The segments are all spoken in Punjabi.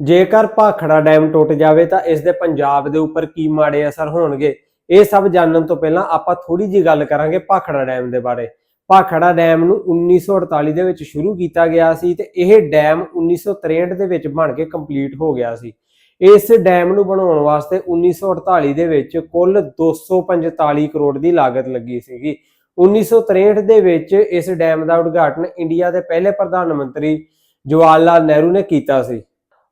ਜੇਕਰ ਭਾਖੜਾ ਡੈਮ ਟੁੱਟ ਜਾਵੇ ਤਾਂ ਇਸ ਦੇ ਪੰਜਾਬ ਦੇ ਉੱਪਰ ਕੀ ਮਾੜੇ ਅਸਰ ਹੋਣਗੇ? ਇਹ ਸਭ ਜਾਣਨ ਤੋਂ ਪਹਿਲਾਂ ਆਪਾਂ ਥੋੜੀ ਜੀ ਗੱਲ ਕਰਾਂਗੇ ਭਾਖੜਾ ਡੈਮ ਦੇ ਬਾਰੇ। ਭਾਖੜਾ ਡੈਮ ਨੂੰ 1948 ਦੇ ਵਿੱਚ ਸ਼ੁਰੂ ਕੀਤਾ ਗਿਆ ਸੀ ਤੇ ਇਹ ਡੈਮ 1963 ਦੇ ਵਿੱਚ ਬਣ ਕੇ ਕੰਪਲੀਟ ਹੋ ਗਿਆ ਸੀ। ਇਸ ਡੈਮ ਨੂੰ ਬਣਾਉਣ ਵਾਸਤੇ 1948 ਦੇ ਵਿੱਚ ਕੁੱਲ 245 ਕਰੋੜ ਦੀ ਲਾਗਤ ਲੱਗੀ ਸੀਗੀ। 1963 ਦੇ ਵਿੱਚ ਇਸ ਡੈਮ ਦਾ ਉਦਘਾਟਨ ਇੰਡੀਆ ਦੇ ਪਹਿਲੇ ਪ੍ਰਧਾਨ ਮੰਤਰੀ ਜਵਾਹਰ ਲਾਲ ਨਹਿਰੂ ਨੇ ਕੀਤਾ ਸੀ।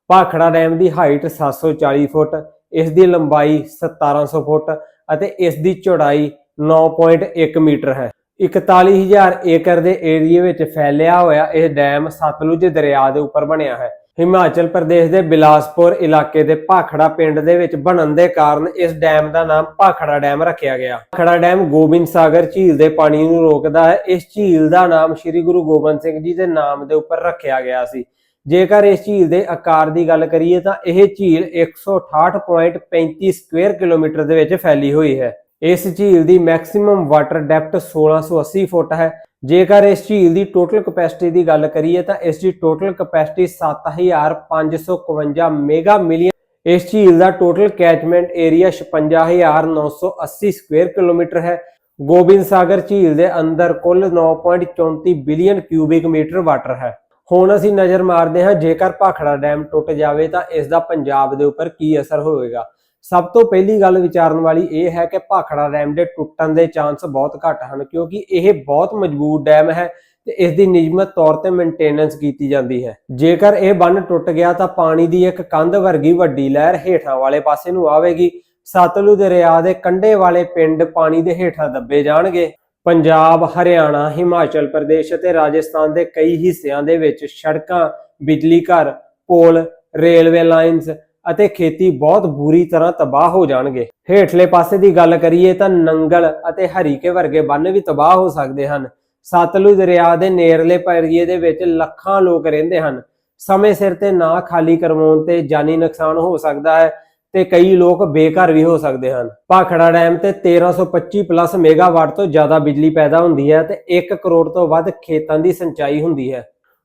ਭਾਖੜਾ ਡੈਮ ਦੀ ਹਾਈਟ 740 ਫੁੱਟ, ਇਸ ਦੀ ਲੰਬਾਈ 1700 ਫੁੱਟ ਅਤੇ ਇਸ ਦੀ ਚੌੜਾਈ 9.1 ਮੀਟਰ ਹੈ। 41000 ਏਕੜ ਦੇ ਏਰੀਏ ਵਿੱਚ ਫੈਲਿਆ ਹੋਇਆ ਇਹ ਡੈਮ ਸਤਲੁਜ ਦਰਿਆ ਦੇ ਉੱਪਰ ਬਣਿਆ ਹੈ। ਹਿਮਾਚਲ ਪ੍ਰਦੇਸ਼ ਦੇ ਬਿਲਾਸਪੁਰ ਇਲਾਕੇ ਦੇ ਭਾਖੜਾ ਪਿੰਡ ਦੇ ਵਿੱਚ ਬਣਨ ਦੇ ਕਾਰਨ ਇਸ ਡੈਮ ਦਾ ਨਾਮ ਭਾਖੜਾ ਡੈਮ ਰੱਖਿਆ ਗਿਆ। ਭਾਖੜਾ ਡੈਮ ਗੋਬਿੰਦ ਸਾਗਰ ਝੀਲ ਦੇ ਪਾਣੀ ਨੂੰ ਰੋਕਦਾ ਹੈ। ਇਸ ਝੀਲ ਦਾ ਨਾਮ ਸ੍ਰੀ ਗੁਰੂ ਗੋਬਿੰਦ ਸਿੰਘ ਜੀ ਦੇ ਨਾਮ ਦੇ ਉੱਪਰ ਰੱਖਿਆ ਗਿਆ ਸੀ। ਜੇਕਰ ਇਸ ਝੀਲ ਦੇ ਆਕਾਰ ਦੀ ਗੱਲ ਕਰੀਏ ਤਾਂ ਇਹ ਝੀਲ 168.35 ਸਕੁਅਰ ਕਿਲੋਮੀਟਰ ਦੇ ਵਿੱਚ ਫੈਲੀ ਹੋਈ ਹੈ। ਇਸ ਝੀਲ ਦੀ ਮੈਕਸਿਮਮ ਵਾਟਰ ਡੈਪਥ 1680 ਫੁੱਟ ਹੈ। ਜੇਕਰ ਇਸ ਝੀਲ ਦੀ ਟੋਟਲ ਕਪੈਸਿਟੀ ਦੀ ਗੱਲ ਕਰੀਏ ਤਾਂ ਇਸ ਦੀ ਟੋਟਲ ਕਪੈਸਿਟੀ 7552 ਮੈਗਾ ਮਿਲੀਅਨ ਇਸ ਝੀਲ ਦਾ total catchment area 56980 square kilometre ਹੈ। ਗੋਬਿੰਦ ਸਾਗਰ ਝੀਲ ਦੇ ਅੰਦਰ ਕੁੱਲ 9.34 ਬਿਲੀਅਨ ਕਿਊਬਿਕ ਮੀਟਰ ਵਾਟਰ ਹੈ। ਹੁਣ ਅਸੀਂ ਨਜ਼ਰ ਮਾਰਦੇ ਹਾਂ, ਜੇਕਰ ਭਾਖੜਾ ਡੈਮ ਟੁੱਟ ਜਾਵੇ ਤਾਂ ਇਸ ਦਾ ਪੰਜਾਬ ਦੇ ਉੱਪਰ ਕੀ ਅਸਰ ਹੋਵੇਗਾ? ਸਭ ਤੋਂ ਪਹਿਲੀ ਗੱਲ ਵਿਚਾਰਨ ਵਾਲੀ ਇਹ ਹੈ ਕਿ ਭਾਖੜਾ ਡੈਮ ਦੇ ਟੁੱਟਣ ਦੇ ਚਾਂਸ ਬਹੁਤ ਘੱਟ ਹਨ, ਕਿਉਂਕਿ ਇਹ ਬਹੁਤ ਮਜ਼ਬੂਤ ਡੈਮ ਹੈ ਤੇ ਇਸ ਦੀ ਨਿਯਮਤ ਤੌਰ ਤੇ ਮੇਨਟੇਨੈਂਸ ਕੀਤੀ ਜਾਂਦੀ ਹੈ। ਜੇਕਰ ਇਹ ਬੰਨ ਟੁੱਟ ਗਿਆ ਤਾਂ ਪਾਣੀ ਦੀ ਇੱਕ ਕੰਧ ਵਰਗੀ ਵੱਡੀ ਲਹਿਰ ਹੇਠਾਂ ਵਾਲੇ ਪਾਸੇ ਨੂੰ ਆਵੇਗੀ। ਸਤਲੁਜ ਦਰਿਆ ਦੇ ਕੰਢੇ ਵਾਲੇ ਪਿੰਡ ਪਾਣੀ ਦੇ ਹੇਠਾਂ ਦੱਬੇ ਜਾਣਗੇ। ਪੰਜਾਬ, ਹਰਿਆਣਾ, ਹਿਮਾਚਲ ਪ੍ਰਦੇਸ਼ ਅਤੇ ਰਾਜਸਥਾਨ ਦੇ ਕਈ ਹਿੱਸਿਆਂ ਦੇ ਵਿੱਚ ਸੜਕਾਂ, ਬਿਜਲੀ ਘਰ, ਪੁਲ, ਰੇਲਵੇ ਲਾਈਨਸ ਅਤੇ ਖੇਤੀ ਬਹੁਤ ਬੁਰੀ ਤਰ੍ਹਾਂ ਤਬਾਹ ਹੋ ਜਾਣਗੇ। ਹੇਠਲੇ ਪਾਸੇ ਦੀ ਗੱਲ ਕਰੀਏ ਤਾਂ ਨੰਗਲ ਅਤੇ ਹਰੀਕੇ ਵਰਗੇ ਬੰਨ ਵੀ ਤਬਾਹ ਹੋ ਸਕਦੇ ਹਨ। ਸਤਲੁਜ ਦਰਿਆ ਦੇ ਨੇੜਲੇ ਪੈਰੀਏ ਦੇ ਵਿੱਚ ਲੱਖਾਂ ਲੋਕ ਰਹਿੰਦੇ ਹਨ। ਸਮੇਂ ਸਿਰ ਤੇ ਨਾ ਖਾਲੀ ਕਰਵਾਉਣ ਤੇ ਜਾਨੀ ਨੁਕਸਾਨ ਹੋ ਸਕਦਾ ਹੈ। ਤੇ ਕਈ ਲੋਕ ਬੇਘਰ ਵੀ ਹੋ ਸਕਦੇ ਹਨ। ਭਾਖੜਾ ਡੈਮ ਤੇ 1325 ਪਲੱਸ ਮੈਗਾਵਾਟ ਤੋਂ ਜ਼ਿਆਦਾ ਬਿਜਲੀ ਪੈਦਾ ਹੁੰਦੀ ਹੈ ਤੇ 1 ਕਰੋੜ ਤੋਂ ਵੱਧ ਖੇਤਾਂ ਦੀ ਸਿੰਚਾਈ ਹੁੰਦੀ ਹੈ।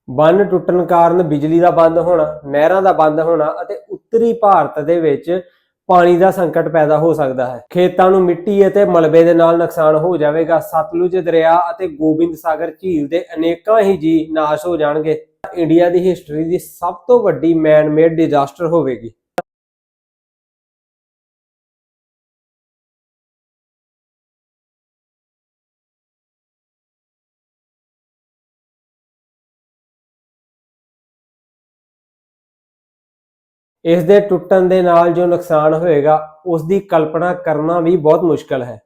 ਬੰਨ ਟੁੱਟਣ ਕਾਰਨ ਬਿਜਲੀ ਦਾ ਬੰਦ ਹੋਣਾ, ਨਹਿਰਾਂ ਦਾ ਬੰਦ ਹੋਣਾ ਅਤੇ ਉੱਤਰੀ ਭਾਰਤ ਦੇ ਵਿੱਚ ਪਾਣੀ ਦਾ ਸੰਕਟ ਪੈਦਾ ਹੋ ਸਕਦਾ ਹੈ। ਖੇਤਾਂ ਨੂੰ ਮਿੱਟੀ ਅਤੇ ਮਲਬੇ ਦੇ ਨਾਲ ਨੁਕਸਾਨ ਹੋ ਜਾਵੇਗਾ। ਸਤਲੁਜ ਦਰਿਆ ਅਤੇ ਗੋਬਿੰਦ ਸਾਗਰ ਝੀਲ ਦੇ ਅਨੇਕਾਂ ਹੀ ਜੀ ਨਾਸ਼ ਹੋ ਜਾਣਗੇ। ਇੰਡੀਆ ਦੀ ਹਿਸਟਰੀ ਦੀ ਸਭ ਤੋਂ ਵੱਡੀ ਮੈਨ ਮੇਡ ਡਿਜ਼ਾਸਟਰ ਹੋਵੇਗੀ। ਇਸ ਦੇ ਟੁੱਟਣ ਦੇ ਨਾਲ ਜੋ ਨੁਕਸਾਨ ਹੋਏਗਾ, ਉਸ ਦੀ ਕਲਪਨਾ ਕਰਨਾ ਵੀ ਬਹੁਤ ਮੁਸ਼ਕਲ ਹੈ।